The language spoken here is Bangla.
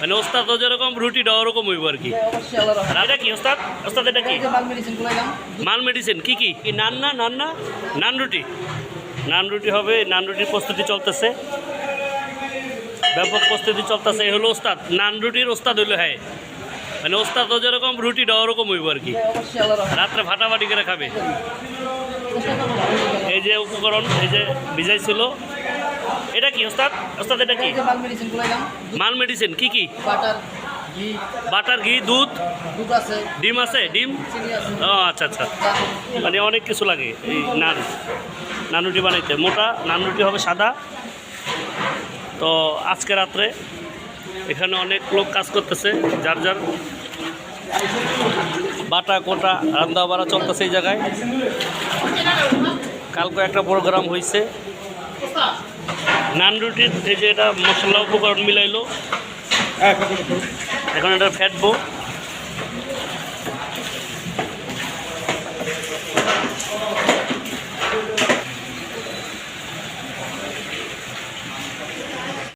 মানে ওস্তাদ যেরকম রুটিটা ওরকম হইব আর কি। আর এটা কি ওস্তাদ? ওস্তাদ এটা কি? মাল মেডিসিন গুলাইলাম মাল মেডিসিন কি কি? কি নান না নান না? নান রুটি। নান রুটি হবে নান রুটির প্রস্তুতি চলতেছে। ব্যাপক প্রস্তুতি চলতেছে এই হলো ওস্তাদ। নান রুটির ওস্তাদ হইল হ্যাঁ। মানে ওস্তাদ যেরকম রুটিটা ওরকম হইব আর কি। রহমান রাত্রে ফাটাফাটি করে খাবে। এই যে উপকরণ এই যে ভিজাই ছিল এটা কি ওস্তাদ? ওস্তাদ এটা কি? মাল মেডিসিন গুলাইলাম মাল মেডিসিন কি কি? বাটার ঘি। বাটার ঘি দুধ? দুধ আছে। ডিম আছে? ডিম? ও আচ্ছা আচ্ছা। মানে অনেক কিছু লাগে এই নান। নান রুটি বানাইতে। মোটা নান রুটি হবে সাদা। তো আজকে রাত্রে এখানে অনেক লোক কাজ করতেছে যার যার। বাটা কোটা রান্না বাড়া চলতেছে এই জায়গায়। কালকে একটা প্রোগ্রাম হয়েছে নান রুটির এই যে এটা মশলা উপকরণ মিলাইলো। এখন এটা ফেটবো।